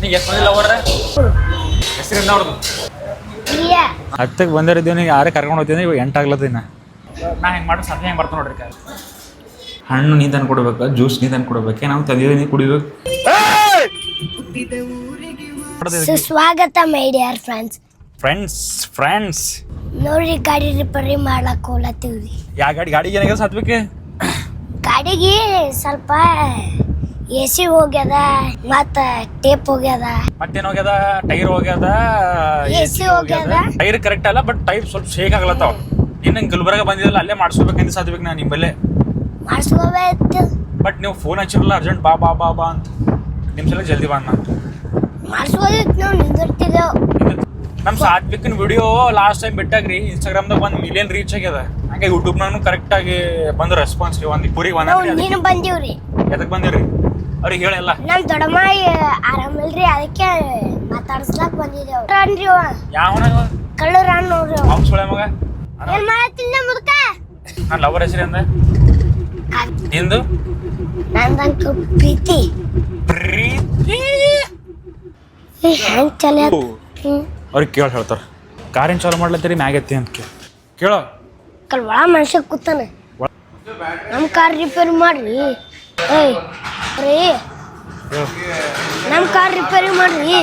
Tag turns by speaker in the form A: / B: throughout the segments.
A: ನೀ ಎಷ್ಟು ಬಂದಿಲ್ಲ ಹೆಸರಿಂದ ಅವ್ರದ್ದು ಹತ್ತಕ್ಕೆ ಬಂದಿರಿದ್ದೀವಿ ನೀವು ಯಾರೇ ಕರ್ಕೊಂಡು ಹೋಗ್ತೀನಿ ಇವಾಗ ಎಂಟು ಆಗ್ಲತ್ತಿನ ನಾ ಹೆಂಗೆ ಮಾಡಿ ಸಾಧ್ಯ ಹೆಂಗೆ ಬರ್ತಾನೆ ನೋಡ್ರಿ ಹಣ್ಣು ನೀ ತಂದು ಕೊಡ್ಬೇಕು ಜ್ಯೂಸ್ ನೀ ತಂದು ಕೊಡ್ಬೇಕು ನಾವು ತಂದಿದ್ದೀವಿ ನೀ ಕುಡಿಬೇಕು?
B: ಸುಸ್ವಾಗತ my dear friends
A: friends friends
B: ನೋಡಿ ಗಾಡಿ ರಿಪೇರಿ ಮಾಡಕ್ ಹೋಗ್ಲತ್ತೀವ್ರಿ.
A: ಯಾ ಗಾಡಿ ಗಾಡಿಗೆ ಏನಾಗ ಸತ್ಬೇಕು
B: ಗಾಡಿಗೆ ಸ್ವಲ್ಪ ಎ ಸಿ ಹೋಗ್ಯದ ಮತ್ತ ಟೇಪ್ ಹೋಗ್ಯದ.
A: ಮತ್ತೇನು ಹೋಗ್ಯದ? ಟೈರ್ ಹೋಗ್ಯದ
B: ಎಸಿ ಹೋಗ್ಯದ.
A: ಟೈರ್ ಕರೆಕ್ಟ್ ಅಲ್ಲ ಬಟ್ ಟೈರ್ ಸ್ವಲ್ಪ ಶೇಕ್ ಆಗ್ಲತ್ತಾವ. ಇನ್ನು ಗುಲ್ಬರ್ಗ ಬಂದಿದ್ದಲ್ಲ ಅಲ್ಲೇ ಮಾಡಿಸ್ಕೋಬೇಕಂತ ಸಾಧ್ಬೇಕು ನಾ ನಿಮ್ಮಲ್ಲೇ
B: ಮಾಡಿಸ್ಕೋಬೇಕು.
A: ಬಟ್ ನೀವು ಫೋನ್ ಹಚ್ಚಿರಲ್ಲ ಅರ್ಜೆಂಟ್ ಬಾ ಬಾ ಬಾ ಬಾ ಅಂತ. ನಿಮ್ಮ ಸಲ ಜಲ್ದಿ ಬಾ ಅಣ್ಣ.
B: ಮಾಡಿಸ್ಕೋದಿತ್ತು ನಾವು ನಿಂದಿರ್ತಿದ್ದೆವು.
A: ನಮ್ಮ ಸಾತ್ವಿಕನ ವಿಡಿಯೋ ಲಾಸ್ಟ್ ಟೈಮ್ ಬಿಟ್ಟಾಗ್ರಿ ಇನ್ಸ್ಟಾಗ್ರಾಮ್ದಾಗ ಒಂದು ಮಿಲಿಯನ್ ರೀಚ್ ಆಗ್ಯದ. ಹಂಗೆ ಯೂಟ್ಯೂಬ್ನಾಗೂ ಕರೆಕ್ಟಾಗಿ ಬಂದು ರೆಸ್ಪಾನ್ಸ್ ಒಂದು ಪೂರಿ
B: ನಾವು
A: ಒಂದ್
B: ನೀನು ಬಂದೀವ್ರಿ.
A: ಎದಕ್ಕೆ ಬಂದಿರಿ ಅವ್ರಿಗೆ ಹೇಳಲ್ಲ
B: ನಮ್ ದೊಡ್ಡಮ್ಮ ಆರಾಮಿಲ್ರಿ ಅದಕ್ಕೆ ಮಾತಾಡ್ಸ್ಲಾಕ್ ಬಂದಿದ್ದೇವ್ ಅನ್ರಿ ಅವ
A: ಯಾವನ
B: ಕಳ್ಳರ ನೋಡ್ರಿ ಅವ.
A: ಅವ್ನು ಸೊಳೆ ಮಗ?
B: ಏನ್ ಮಾಡತ್ತಿಲ್ಲ ಮುದುಕ?
A: ನಾನು ಲವರ್ ಹೆಸರು ಅಂದ ನಿಂದು?
B: ನಂದಂತೂ ಪ್ರೀತಿ.
A: ಪ್ರೀತಿ?
B: ಹೆಂಗ್ ಚಲ
A: ಅವ್ರಿಗೆ ಕೇಳಿ ಹೇಳ್ತಾರೆ. ಕಾರಿನ ಚಾಲು ಮಾಡ್ಲತ್ತೀರಿ ಮ್ಯಾಗ್ ಎತ್ತಿ ಅಂತ ಕೇಳಿ. ಕೇಳೋ.
B: ಕಲ್ ಒಳ ಮನುಷ್ಯ ಕೂತಾನೆ. ನಮ್ ಕಾರ್ ರಿಪೇರಿ ಮಾಡ್ರಿ. ಏಯ್ ರೀ.
A: ಹೇಳು
B: ನಮ್ ಕಾರ್ ರಿಪೇರಿ ಮಾಡ್ರಿ.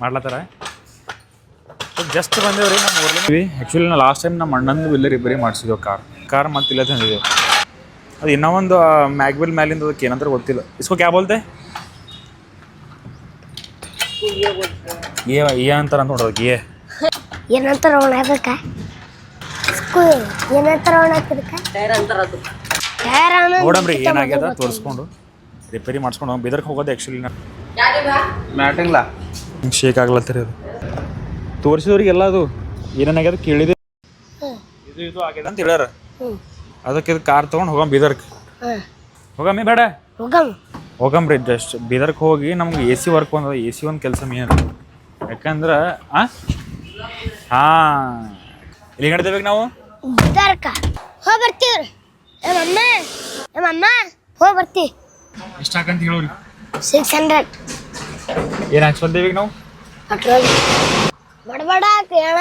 A: ಮಾಡ್ಲತ್ತಾರ? ಜಸ್ಟ್ ಬಂದೇವ್ರಿ ನಮ್ಮ ಊರ್ಲಿ ಆ್ಯಕ್ಚುಲಿ ನಾ ಲಾಸ್ಟ್ ಟೈಮ್ ನಮ್ಮ ಅಣ್ಣಂದು ಇಲ್ಲೇ ರಿಪೇರಿ ಮಾಡಿಸಿದ್ವಿ ಕಾರ್. ಕಾರ್ ಮತ್ತೆ ಇಲ್ಲ ತಂದಿದ್ದೆವು ಅದು ಇನ್ನೂ ಒಂದು ಮ್ಯಾಗ್ವಿಲ್ ಮ್ಯಾಲಿಂದ ಅದಕ್ಕೆ ಏನಂದ್ರೆ ಗೊತ್ತಿಲ್ಲ. ಇಸ್ಕೋ ಕ್ಯಾ ಬೋಲ್ತೆ ಏ. ಏ ಅಂತಾರ ಅಂತ ನೋಡೋದು ಏ.
B: ಏನಂತಾರ ಅವನ ಅದಕ್ಕ? ಏನಂತಾರ ಅದಕ್ಕ ಟೈರ್
A: ನೋಡಮ್ರಿ ಏನಾಗ್ಯದ? ತೋರಿಸ್ಕೊಂಡು. ರಿಪೇರಿ ಮಾಡಿಸ್ಕೊಂಡು ಬಿದರ್ಕ್ ಹೋಗೋದು ಆ್ಯಕ್ಚುಲಿ
C: ಮ್ಯಾಟಿಂಗ್ಲಾ?
A: ಹಿಂಗೆ ಶೇಕ್ ಆಗ್ಲತ್ತೀರಿ ಅದು. ತೋರಿಸಿದವ್ರಿಗೆ ಎಲ್ಲ ಅದು. ಏನೇನಾಗ್ಯದ ಕೇಳಿದೆ. ಇದು ಇದು ಆಗ್ಯದ ಅಂತ ಹೇಳ್ಯಾರ. ಅದಕ್ಕೆ ಇದು ಕಾರ್ ತೊಗೊಂಡು ಹೋಗಮ್
B: ಬೀದರ್ಕ್.
A: ಹೋಗಮ್ಮಿ ಬೇಡ.
B: ಹೋಗಮ್.
A: ಹೋಗಮ್ರಿ ಜಸ್ಟ್ ಬೀದರ್ಗೆ ಹೋಗಿ ನಮ್ಗೆ ಎ ಸಿ ವರ್ಕ್ ಒಂದು ಎ ಸಿ ಒಂದು ಕೆಲಸ ಮೇನ್ ಯಾಕಂದ್ರೆ ಹಾಂ. ಇಲ್ಲಿ ನಡ್ದೇಬೇಕು ನಾವು?
B: ಬಿದ್ದಾರ್ಕ ಹೋಗಿ ಬರ್ತೀವ್ರಿ ಏ ಮಮ್ಮ ಏ ಮಮ್ಮ ಹೋಗಿ ಬರ್ತೀವಿ
A: ಎಷ್ಟು ಹಾಕಂತ ಹೇಳೋರಿ
B: ಸಿಕ್ಸ್ ಹಂಡ್ರೆಡ್
A: ಏನು ಹಾಕ್ಸ್ಕೊಂತೇವೆ ನಾವು
B: ಪೆಟ್ರೋಲ್ ಬಡಬಡ ಕೇಳ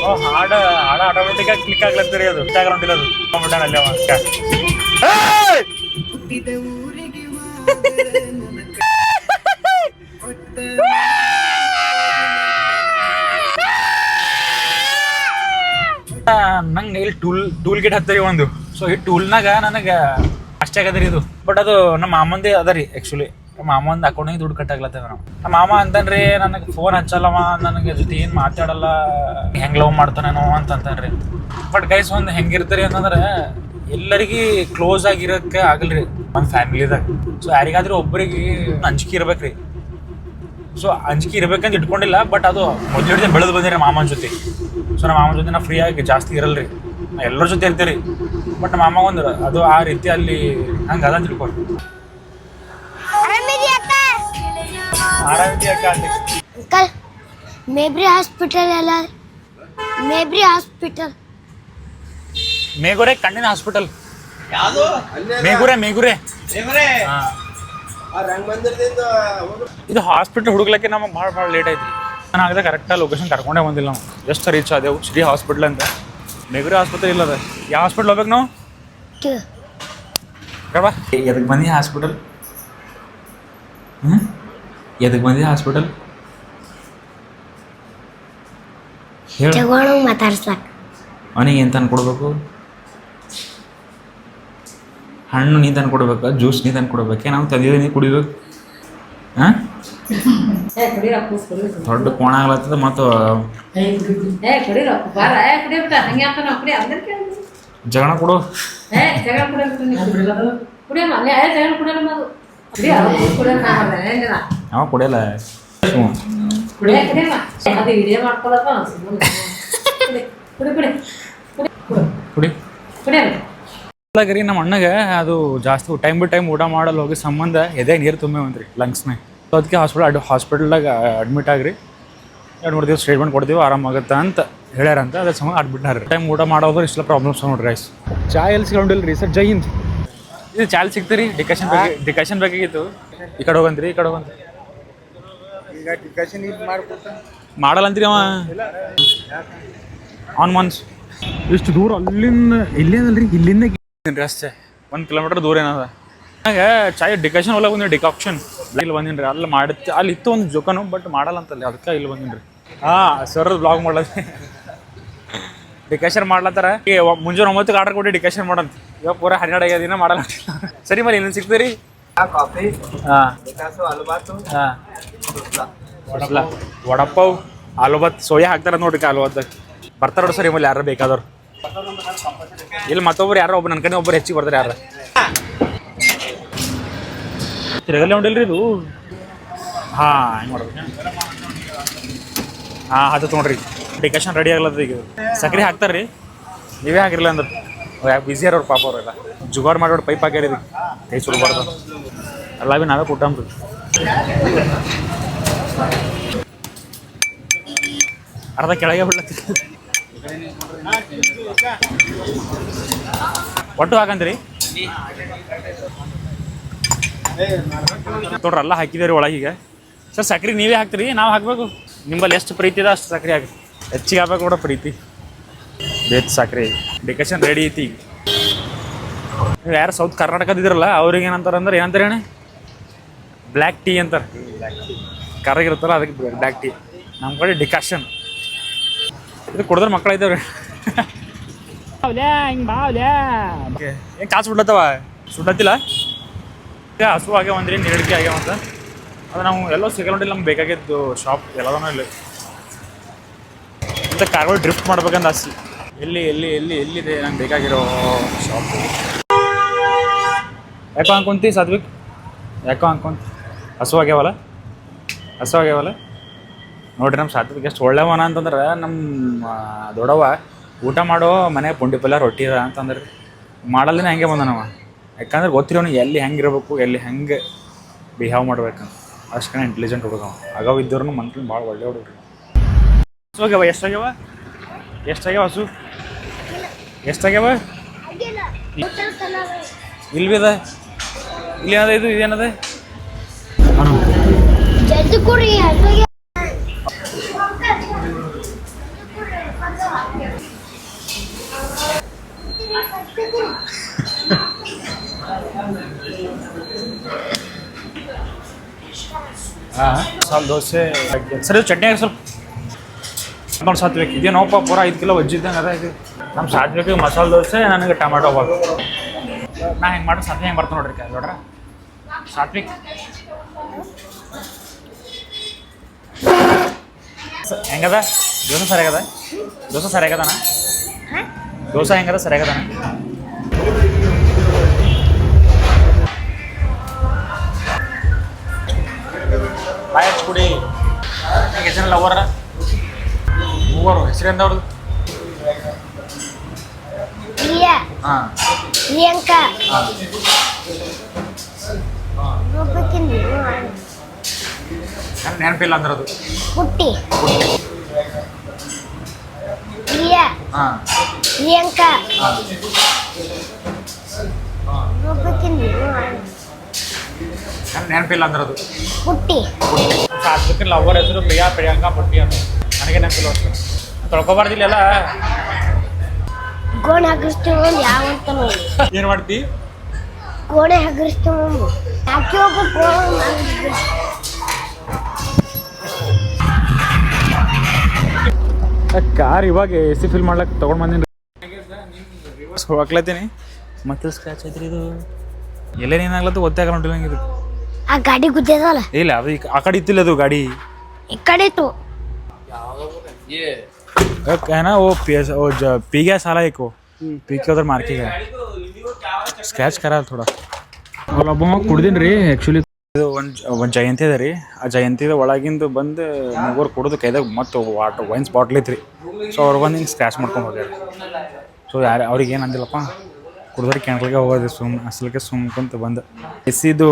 A: ಓ, ಹಾಡ ಹಾಡ ಆಟೋಮೆಟಿಕ್ ಆಗಿ ಕ್ಲಿಕ್ ಆಗ್ಲತ್ತೀರಿ ಅದು ಇನ್ಸ್ಟಾಗ್ರಾಮ್ ಇಲ್ಲ ಅದು ಕಾಮೆಂಟ್ ಅಲ್ಲಿ ಅವ ಇಲ್ಲಿ ಟೂಲ್ ಟೂಲ್ ಕಿಟ್ ಹತ್ತರಿ ಒಂದು. ಸೊ ಈ ಟೂಲ್ನಾಗ ನನಗೆ ಅಷ್ಟೇ ರೀ ಇದು. ಬಟ್ ಅದು ನಮ್ಮ ಮಾಮಂದೇ ಅದ ರೀ ಆ್ಯಕ್ಚುಲಿ ನಮ್ಮ ಮಾಮಂದ್ ಅಕೌಂಟಿಗೆ ದುಡ್ಡು ಕಟ್ಟಾಗ್ಲತ್ತದ ನಾವು. ನಮ್ಮ ಮಾಮ ಅಂತನ್ರಿ, ನನಗೆ ಫೋನ್ ಹಚ್ಚಲ್ಲವ, ನನಗೆ ಜೊತೆ ಏನು ಮಾತಾಡಲ್ಲ, ಹೆಂಗ್ ಲವ್ ಮಾಡ್ತಾನೇನೋ ಅಂತ ರೀ ಬಟ್ ಗೈಸ್ ಒಂದು ಹೆಂಗಿರ್ತಾರೆ ಅಂತಂದ್ರೆ, ಎಲ್ಲರಿಗೆ ಕ್ಲೋಸ್ ಆಗಿರೋಕ್ಕೆ ಆಗಲ್ರಿ ನಮ್ಮ ಫ್ಯಾಮಿಲಿದಾಗ ಸೊ ಯಾರಿಗಾದ್ರೂ ಒಬ್ಬರಿಗೆ ಅಂಜಿಕೆ ಇರ್ಬೇಕ್ರಿ. ಸೊ ಅಂಜಿಕೆ ಇರ್ಬೇಕಂತ ಇಟ್ಕೊಂಡಿಲ್ಲ ಬಟ್ ಅದು ಮೊದಲು ಹಿಡಿದು ಬೆಳೆದು ಬಂದಿರಿ ಮಾಮನ ಜೊತೆ. ಸೊ ನಮ್ಮ ಮಾಮನ ಜೊತೆ ನಾ ಫ್ರೀ ಆಗಿ ಜಾಸ್ತಿ ಇರಲ್ರಿ. ಎಲ್ಲರ ಜೊತೆ ಇರ್ತೀರಿ. ಬಟ್ ನಮ್ಮ ಅಮ್ಮ ಒಂದು ಅದು ಆ ರೀತಿ ಅಲ್ಲಿ ಹಂಗೆ ಅದ
B: ಆರಾಮಿದ್ಯಾಕ
A: ಆರಾಮಿದ್ಯಾ ಅಕ್ಕ? ಅಂದೆ.
B: ಅಂಕಲ್ ಮೇಬ್ರಿ ಹಾಸ್ಪಿಟಲ್ ಎಲ್ಲ ಮೇಬ್ರಿ ಹಾಸ್ಪಿಟಲ್
A: ಮೇಗುರೆ ಕಣ್ಣಿನ ಹಾಸ್ಪಿಟಲ್ ಮೇಗುರೆ ಮೇಗುರೆ. ಹಾ. ಇದು ಹಾಸ್ಪಿಟಲ್ ಹುಡುಕ್ಲಕ್ಕೆ ನಮಗೆ ಭಾಳ ಭಾಳ ಲೇಟ್ ಆಯ್ತು ನಾನು ಆಗದೆ ಕರೆಕ್ಟಾಗಿ ಲೊಕೇಶನ್ ಕರ್ಕೊಂಡೇ ಬಂದಿಲ್ಲ ನಾವು. ಎಷ್ಟು ರೀಚ್ ಆದೆವು. ಶ್ರೀ ಹಾಸ್ಪಿಟ್ಲ್ ಅಂತ. ಮೇಗುರೆ ಆಸ್ಪತ್ರೆ ಇಲ್ಲ ಅದ ಯಾವ ಹಾಸ್ಪಿಟ್ಲ್ ಹೋಗ್ಬೇಕು ನಾವು? ಕಡವಾ ಎದಕ್ಕೆ ಬಂದಿ ಹಾಸ್ಪಿಟಲ್ ಹ್ಞೂ ಎದಕ್ಕೆ ಬಂದಿ ಹಾಸ್ಪಿಟಲ್ ಹೇಳು.
B: ತಗೊಂಡು ಮಾತಾಡ್ಸ್ಲಾಕ.
A: ಅವನಿಗೆ ಏನು ತಂದು ಕೊಡ್ಬೇಕು? ಹಣ್ಣು ನೀ ತಂದು ಕೊಡ್ಬೇಕಾ? ಜ್ಯೂಸ್ ನೀ ತಂದು ಕೊಡ್ಬೇಕೆ? ನಾವು ತಂದಿದ್ದೀವಿ ನೀ ಕುಡಿಬೇಕು? ಹಾಂ? ದೊಡ್ಡ ಕೋಣ ಆಗ್ಲತ್ತದ ಮತ್ತು
D: ಜಗಣ ಕುಡಿ
A: ಜಗಳ
D: ಜಗಳ ಕುಡಿಯಲ್ಲ. ಕುಡಿ ಕುಡಿ. ಕುಡಿ ಕುಡಿ
A: ಕುಡಿ.
D: ಕುಡಿಯಲ್ಲ
A: ರೀ ನಮ್ಮ ಅಣ್ಣಗೆ ಅದು ಜಾಸ್ತಿ ಟೈಮ್ ಬಿ ಟೈಮ್ ಊಟ ಮಾಡಲು ಹೋಗಿ ಸಂಬಂಧ ಎದೆ ನೀರು ತುಂಬೆ ಲಂಗ್ಸ್ನಾಗ ಸೊ ಅದಕ್ಕೆ ಹಾಸ್ಪಿಟಲ್ ಅಡ್ ಹಾಸ್ಪಿಟಲ್ದಾಗ ಅಡ್ಮಿಟ್ ಆಗ್ರಿ. ಎರಡು ಮೂರು ದಿವಸ ಟ್ರೀಟ್ಮೆಂಟ್ ಕೊಡ್ತೀವಿ ಆರಾಮಾಗುತ್ತೆ ಅಂತ ಹೇಳ್ಯಾರಂತ ಅದ್ರ ಸಂಬಂಧ ಆಡ್ಬಿಟ್ಟಾರ ಟೈಮ್ ಊಟ ಮಾಡೋದು ಇಷ್ಟೆಲ್ಲ ಪ್ರಾಬ್ಲಮ್ಸ್ ನೋಡ್ರಿ ರೈಸ್ ಚಾ ಎಲ್ಲಿ ಸಿಗೊಂಡಿಲ್ಲ ರೀ ಸರ್? ಜೈ ಹಿಂದ್. ಇದು ಚಾಲ್ ಸಿಗ್ತೀರಿ? ಡಿಕಷನ್ ಬೇಕು ಡಿಕಷನ್ ಬೇಕಾಗಿತ್ತು ಈ ಕಡೆ ಹೋಗಂತ್ರಿ ಈ ಕಡೆ ಹೋಗಂತ್ರಿ.
C: ಈಗ ಡಿಕಷನ್ ಇದು
A: ಮಾಡಲ್ಲ ಅಂತೀರಿ ಅವ. ಆನ್ ಮನ್ಸ್ ಇಷ್ಟು ದೂರ ಅಲ್ಲಿಂದ ಇಲ್ಲೇನಲ್ರಿ? ಇಲ್ಲಿಂದ ರೀ ಅಷ್ಟೇ. ಒಂದು ಕಿಲೋಮೀಟರ್ ದೂರ ಏನದ. ನನಗೆ ಚಾಯ್ ಡಿಕಷನ್ ಒಳಗೆ ಬಂದಿನಿ ಡಿಕಾಕ್ಷನ್. ಇಲ್ಲಿ ಬಂದಿನಿ ರೀ ಅಲ್ಲಿ ಮಾಡುತ್ತೆ ಅಲ್ಲಿ ಇತ್ತು ಒಂದು ಜೋಕನು ಬಟ್ ಮಾಡಲ್ಲ ಅಂತಲ್ಲಿ ಅದಕ್ಕೆ ಇಲ್ಲಿ ಬಂದಿನ್ರಿ. ರೀ ಹಾಂ ಸರ್ ಬ್ಲಾಗ್ ಮಾಡ್ಲತ್ತ ಡಿಕಾಷನ್ ಮಾಡ್ಲತ್ತಾರ? ಈಗ ಮುಂಜಾನೆ ಒಂಬತ್ತಕ್ಕೆ ಆರ್ಡರ್ ಕೊಟ್ಟು ಡಿಕಾಷನ್ ಮಾಡಂತ ಇವಾಗ ಪೂರ ಹನ್ನೆರಡು ಐದು ದಿನ ಮಾಡಲ್ಲ. ಸರಿ ಮೇಲೆ ಇನ್ನೊಂದು ಸಿಗ್ತೀರಿ?
C: ಕಾಫಿ
A: ಹಾಂ. ವಡಪಾವ್ ಆಲೂಬತ್ ಸೋಯಾ ಹಾಕ್ತಾರ ನೋಡ್ರಿ ಆಲೂಬತ್ ಬರ್ತಾರ ಸರಿ ಮೇಲೆ ಯಾರು ಬೇಕಾದವ್ರು. ಇಲ್ಲಿ ಮತ್ತೊಬ್ರು ಯಾರೋ ಒಬ್ರು ನನ್ನ ಕಡೆ ಒಬ್ರು ಹೆಚ್ಚಿಗೆ ಬರ್ತಾರೆ ಯಾರು ತಿರುಗಲ್ಲೇ ಉಂಡಲ್ರಿ ಇದು? ಹಾಂ, ಹೆಂಗೆ ಮಾಡ್ಬೇಕು ಹಾಂ, ಅದು ನೋಡ್ರಿ ಡಿಕೇಶನ್ ರೆಡಿ ಆಗ್ಲದ ಈಗ. ಸಕ್ರೆ ಹಾಕ್ತಾರ್ರಿ. ನೀವೇ ಹಾಕಿರಲಿಲ್ಲ ಅಂದ್ರೆ. ಯಾಕೆ ಬಿಸಿ ಅವ್ರ ಪಾಪ ಅವರೆಲ್ಲ. ಜುಗಾಡ್ ಮಾಡೋರು ಪೈಪ್ ಹಾಕ್ಯಾರ ಕೈ ಸುಡಬಾರ್ದು. ಎಲ್ಲ ಭೀ ನಾವೇ ಕೊಟ್ಟಂಬ್ರಿ ಅರ್ಧ ಕೆಳಗೆ ಬಿಡ್ಲತ್ತಿ ಒಟ್ಟು ಹಾಕಂದ್ರಿ? ನೋಡ್ರಿ ಎಲ್ಲ ಹಾಕಿದೇರಿ ಒಳಗೀಗ ಸರ್ ಸಕ್ರಿ ನೀವೇ ಹಾಕ್ತೀರಿ? ನಾವು ಹಾಕ್ಬೇಕು. ನಿಮ್ಮಲ್ಲಿ ಎಷ್ಟು ಪ್ರೀತಿ ಇದೆ ಅಷ್ಟು ಸಕ್ರೆ ಹಾಕಿ ಹೆಚ್ಚಿಗೆ ಹಾಕ್ಬೇಕು ಕೂಡ ಪ್ರೀತಿ. ಬೇತ್ ಸಕ್ರೆ. ಡೆಕೋರೇಷನ್ ರೆಡಿ ಐತಿ ಈಗ. ನೀವು ಯಾರು ಸೌತ್ ಕರ್ನಾಟಕದಿದ್ರಲ್ಲ ಅವ್ರಿಗೆ ಏನಂತಾರೆ ಅಂದ್ರೆ ಏನಂತಾರೆ ಹೇಳಿ ಬ್ಲ್ಯಾಕ್ ಟೀ ಅಂತಾರೆ. ಕರಗಿರುತ್ತಲ್ಲ ಅದಕ್ಕೆ ಬ್ಲ್ಯಾಕ್ ಟೀ ನಮ್ಮ ಕಡೆ ಡಿಕಾಷನ್ ಇದು ಕುಡಿದ್ರೆ ಮಕ್ಕಳ ಇದ್ದಾವೆ ಹಿಂಗೆ ಬಾವ್ಲ್ಯಾ ಏನು ಕಾಸು ಬಿಡ್ಲತ್ತವ? ಸುಡ್ಲತ್ತಿಲ್ಲ? ಹಸು ಆಗ್ಯಾವ ಅಂದ್ರೆ ನೀರಡಿಕೆ ಆಗ್ಯಾವ ಅಂತ? ಅದು ನಾವು ಎಲ್ಲೋ ಸಿಗಲ್ಕೊಂಡಿಲ್ಲ ನಮ್ಗೆ ಬೇಕಾಗಿದ್ದು ಶಾಪ್ ಎಲ್ಲದೂ ಇಲ್ಲಿ. ಮತ್ತೆ ಕಾರ್ಗಳು ಡ್ರಿಫ್ಟ್ ಮಾಡ್ಬೇಕಂತ ಆಸೆ. ಎಲ್ಲಿ ಎಲ್ಲಿ ಎಲ್ಲಿ, ಎಲ್ಲಿದೆ ನಂಗೆ ಬೇಕಾಗಿರೋ ಶಾಪ್ ಯಾಕೋ ಅನ್ಕೊಂತಿ ಸಾತ್ವಿಕ್ ಯಾಕೋ ಅನ್ಕೊಂತ? ಹಸು ಆಗ್ಯಾವಲ್ಲ? ಹಸು ಆಗ್ಯಾವಲ್ಲ? ನೋಡ್ರಿ ನಮ್ಮ ಸಾತ್ವಿಕ್ ಎಷ್ಟು ಒಳ್ಳೆವನ ಅಂತಂದ್ರೆ ನಮ್ಮ ದೊಡ್ಡವ ಊಟ ಮಾಡೋ ಮನೆ ಪುಂಡಿ ಪಲ್ಯ ರೊಟ್ಟಿ ಅಂತಂದ್ರೆ. ಮಾಡಲ್ದಿನ ಹಂಗೆ ಬಂದನವ. ಯಾಕಂದ್ರೆ ಗೊತ್ತಿರೋನು ಎಲ್ಲಿ ಹೆಂಗಿರ್ಬೇಕು ಎಲ್ಲಿ ಹೆಂಗೆ ಬಿಹೇವ್ ಮಾಡ್ಬೇಕಂತ ಅಷ್ಟೇ ಇಂಟೆಲಿಜೆಂಟ್ ಹುಡುಗ ಅಗವ ಇದ್ದವ್ರು ಮನ್ಕಿನ ಭಾಳ ಒಳ್ಳೆ ಹುಡುಗ್ರಿ. ಹೋಗ್ಯವ ಎಷ್ಟಾಗ್ಯವ ಎಷ್ಟಾಗ್ಯಾವ ಹಸು? ಎಷ್ಟಾಗ್ಯಾವ ಇಲ್ಲಿ ಅದ ಇಲ್ಲಿ ಏನದ ಇದು, ಇದೇನದ? ಮಸಾಲೆ ದೋಸೆ ಸರ್ ಇದು ಚಟ್ನಿ ಹಾಕಿ ಸ್ವಲ್ಪ ನೋಡಿ ಸಾತ್ವಿಕ್ ಇದೇನೋಪ್ಪ ಪೂರ ಐದು ಕಿಲೋ ವಜ್ಜಿದ್ದಂಗೆ ಅದ ಇದು. ನಮ್ಮ ಸಾತ್ವಿಕ ಮಸಾಲೆ ದೋಸೆ ನನಗೆ ಟೊಮೆಟೊ ಬಾಕ್ ನಾ ಹೆಂಗೆ ಮಾಡೋ ಸಾತ್ವಿಕ್ ಹೆಂಗೆ ಬರ್ತಾನೆ ನೋಡ್ರಿ ಕೈ ನೋಡ್ರ ಸಾತ್ವಿಕ್. ಸ- ಹೆಂಗದ? ದೋಸೆ ಸರಿಯಾಗದ? ದೋಸೆ ಸರಿಯಾಗದನ? ದೋಸೆ ಹೆಂಗದ? ಸರಿಯಾಗದನ? ಬಾಯ್ ಕುಡಿ ಎಷ್ಟು ಜನ ಲವರ ಮೂವರು ಹೆಸರಿಂದ ಅವ್ರದ್ದು
B: ಪ್ರಿಯಾ.
A: ಹಾಂ.
B: ಪ್ರಿಯಾಂಕಾ. ಒಬ್ಬಾಕಿಂದು
A: ನನ್ನ ನೆನಪಿಲ್ಲ ಅಂದ್ರೆ ಅದು
B: ಪುಟ್ಟಿ. ಪ್ರಿಯಾ.
A: ಹಾಂ.
B: ಪ್ರಿಯಾಂಕಾ.
A: ಹಾಂ.
B: ಒಬ್ಬಾಕಿಂದು
A: ನೆನಪಿಲ್ಲ ಅಂದ್ರೆ ಅದು.
B: ಪುಟ್ಟಿ
A: ಸಾತ್ವಿಕ ಲವರ್ ಹೆಸರು ಪ್ರಿಯಾ ಪ್ರಿಯಾಂಕ ಪುಟ್ಟಿ ಅಂತ. ನನಗೆ ನೆನಪಿಲ್ಲ ಅಷ್ಟು. ತೊಳ್ಕೊಬಾರ್ದಿಲ್ಲ ಎಲ್ಲ
B: ಗೋಣೆ ಹಗರಿಸ್ತೀವಿ ಒಂದು ಯಾವ ಅಂತ ನೋಡಿ.
A: ಏನು ಮಾಡ್ತಿ?
B: ಗೋಣೆ ಹಗರಿಸ್ತೀವಿ ಒಂದು ಯಾಕೆ ಗೋಣೆ
A: ಕಾರ್ ಇವಾಗ ಎ ಸಿ ಫಿಲ್ ಮಾಡ್ಲಕ್ಕೆ ತೊಗೊಂಡು ಬಂದಿನಿ. ರಿವರ್ಸ್ ಹೋಗ್ಲತ್ತೀನಿ. ಮತ್ತೆ ಸ್ಕ್ರಾಚ್ ಐತ್ರಿ ಇದು. ಎಲ್ಲೇನೇನಾಗ್ಲತ್ತು ಗೊತ್ತಾಗಲ್ಲ ನೋಡಿಲ್ಲ ಇದು.
B: ಆ ಗಾಡಿ ಗುದ್ದದಲ್ಲ
A: ಇಲ್ಲ ಅದು ಈ- ಆ ಕಡೆ ಇತ್ತಿಲ್ಲ ಅದು ಗಾಡಿ
B: ಈ ಕಡೆ ಇತ್ತು
A: है ना वो पी वो ज- पी गया साला एक वो पी के उधर मार के गया ಸ್ಕ್ರ್ಯಾಚ್ ಕರ ಥೋಡ ಅಲ್ಲೊಬ್ಬ ಕುಡ್ದೀನಿ ರೀ ಆ್ಯಕ್ಚುಲಿ ಇದು ಒಂದು ಒಂದು ಜಯಂತಿ ಅದ ರೀ ಆ ಜಯಂತಿದ ಒಳಗಿಂದ ಬಂದು ಮೂವರು ಕುಡಿದು ಕೈದಾಗ ಮತ್ತು ವಾಟರ್ ವೈನ್ಸ್ ಬಾಟ್ಲ್ ಐತ್ರಿ ಸೊ ಅವ್ರು ಬಂದು ಹಿಂಗೆ ಸ್ಕ್ರ್ಯಾಚ್ ಮಾಡ್ಕೊಂಡು ಹೋಗ್ಯಾರ ಸೊ ಯಾರು ಅವ್ರಿಗೆ ಏನು ಅಂದಿಲ್ಲಪ್ಪ ಕುಡಿದ್ರೆ ಕ್ಯಾಂಟ್ಲಿಗೆ ಹೋಗೋದು ಸುಮ್ ಅಸಲಿಗೆ ಸುಮ್ಕೊಂತ ಬಂದು. ಎ ಸಿದು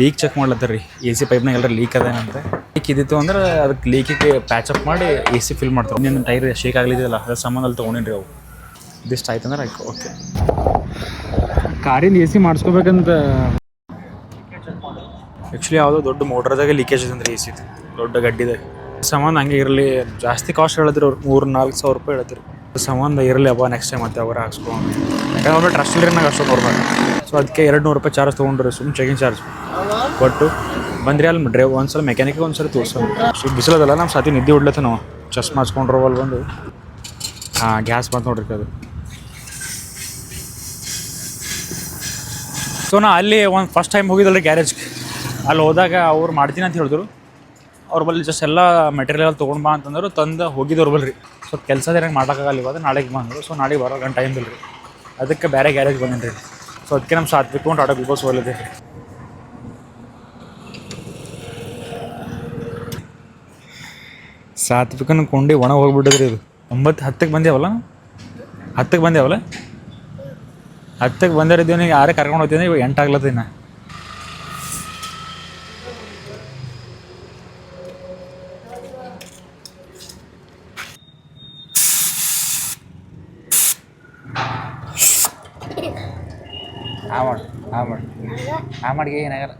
A: ಲೀಕ್ ಚೆಕ್ ಮಾಡ್ಲತ್ತಾರ ರೀ ಎ ಸಿ ಪೈಪ್ನಾಗ ಎಲ್ಲರ ಲೀಕ್ ಅದೇನಂತೆ ಇದ್ದಿತ್ತು ಅಂದ್ರೆ ಅದಕ್ಕೆ ಲೀಕಿಗೆ ಪ್ಯಾಚಪ್ ಮಾಡಿ ಎ ಸಿ ಫಿಲ್ ಮಾಡ್ತಾರೆ ನಿನ್ನ ಟೈರ್ ಶೇಕ್ ಆಗ್ಲಿದೆಯಲ್ಲ ಅದ್ರ ಸಂಬಂಧ ಅಲ್ಲಿ ತೊಗೊಂಡಿನ್ರಿ ಅವು. ಇದಿಷ್ಟು ಆಯ್ತು ಅಂದ್ರೆ ಆಯ್ತು. ಓಕೆ ಕಾರಿನ ಎ ಸಿ ಮಾಡಿಸ್ಕೋಬೇಕಂತ ಆ್ಯಕ್ಚುಲಿ ಯಾವುದೋ ದೊಡ್ಡ ಮೋಟ್ರದಾಗ ಲೀಕೇಜ್ ಅಂದ್ರೆ ಎ ಸಿ ದೊಡ್ಡ ಗಡ್ಡಿದಾಗ ಸಾಮಾನು ಹಂಗೆ ಇರಲಿ. ಜಾಸ್ತಿ ಕಾಸ್ಟ್ ಹೇಳಿದ್ರು ಅವ್ರು. ಮೂರು ನಾಲ್ಕು ಸಾವಿರ ರೂಪಾಯಿ ಹೇಳ್ತಿರು ಸಂಬಂಧ ಇರಲಿ ಅಪ್ಪ ನೆಕ್ಸ್ಟ್ ಟೈಮ್ ಮತ್ತೆ ಅವ್ರು ಹಾಕ್ಸ್ಕೊಂಡು ಯಾಕಂದ್ರೆ ಒಮ್ಮೆ ಟ್ರಸ್ಟ್ ಇಲ್ಲರಿ ನಂಗೆ ಅಷ್ಟೊಂದು ನೋಡ್ಬೇಕು ಸೊ ಅದಕ್ಕೆ ಎರಡು ನೂರು ರೂಪಾಯಿ ಚಾರ್ಜ್ ತೊಗೊಂಡ್ರಿ ಸುಮ್ಮನೆ ಚೆಕಿಂಗ್ ಚಾರ್ಜ್ ಕೊಟ್ಟು ಬಂದ್ರಿ ಅಲ್ಲಿ ಡ್ರೈವ್ ಒಂದ್ಸಲ ಮೆಕ್ಯಾನಿಕ್ಗೆ ಒಂದ್ಸಲ ತೋರಿಸೋದು ಸೊ ಬಿಸಿಲದಲ್ಲ ನಮ್ಮ ಸಾತಿ ನಿದ್ದೆ ಹೊಡ್ಲತ್ತ ನಾವು ಚಸ್ಮಾ ಹಚ್ಕೊಂಡ್ರು ಅಲ್ಲಿ ಬಂದು. ಹಾಂ ಗ್ಯಾಸ್ ಬಂತು ನೋಡ್ರಿ ಅದು ಸೊ ನಾ ಅಲ್ಲಿ ಒಂದು ಫಸ್ಟ್ ಟೈಮ್ ಹೋಗಿದ್ದಲ್ರಿ ಗ್ಯಾರೇಜ್ಗೆ ಅಲ್ಲಿ ಹೋದಾಗ ಅವ್ರು ಮಾಡ್ತೀನಿ ಅಂತ ಹೇಳಿದ್ರು. ಅವ್ರ ಬಲ್ಲಿ ಜಸ್ಟ್ ಎಲ್ಲ ಮೆಟೀರಿಯಲ್ ತೊಗೊಂಡು ಬಾ ಅಂತಂದ್ರು, ತಂದು ಹೋಗಿದ್ದವ್ರ ಬಲ್ರಿ ಸೊ ಕೆಲಸದ ಏನಂಗೆ ಮಾಡೋಕ್ಕಾಗಲ್ಲ ಇವಾಗ ನಾಳೆಗೆ ಬಂದರು. ಸೊ ನಾಳೆಗೆ ಬರೋ ಗಂಟೆ ಟೈಮ್ ರೀ ಅದಕ್ಕೆ ಬೇರೆ ಗ್ಯಾರೇಜ್ ಬಂದಿನಿ ರೀ ಸೊ ಅದಕ್ಕೆ ನಮ್ಮ ಸಾತ್ವಿಕ್ ಒಂದು ಆಟೋ ಬಿಗೋಸ್ ಹೋಗಲಿದ್ದೆ ರೀ ಸಾತ್ವಿಕನ ಕೊಂಡಿ ಒಣ ಹೋಗ್ಬಿಟ್ಟಿದ್ರಿ ಇದು. ಒಂಬತ್ತು ಹತ್ತಕ್ಕೆ ಬಂದೇವಲ್ಲ ಹತ್ತಕ್ಕೆ ಬಂದೇವಲ್ಲ ಹತ್ತಕ್ಕೆ ಬಂದಿರಿದ್ದೀವಿ ನೀವು ಯಾರೇ ಕರ್ಕೊಂಡು ಹೋಗ್ತೀನಿ ಇವಾಗ ಎಂಟಾಗ್ಲತ್ತಿನ ಮಾಡು ಆ ಮಾಡು ಆ ಮಾಡಿಗೆ ಏನಾಗಲ್ಲ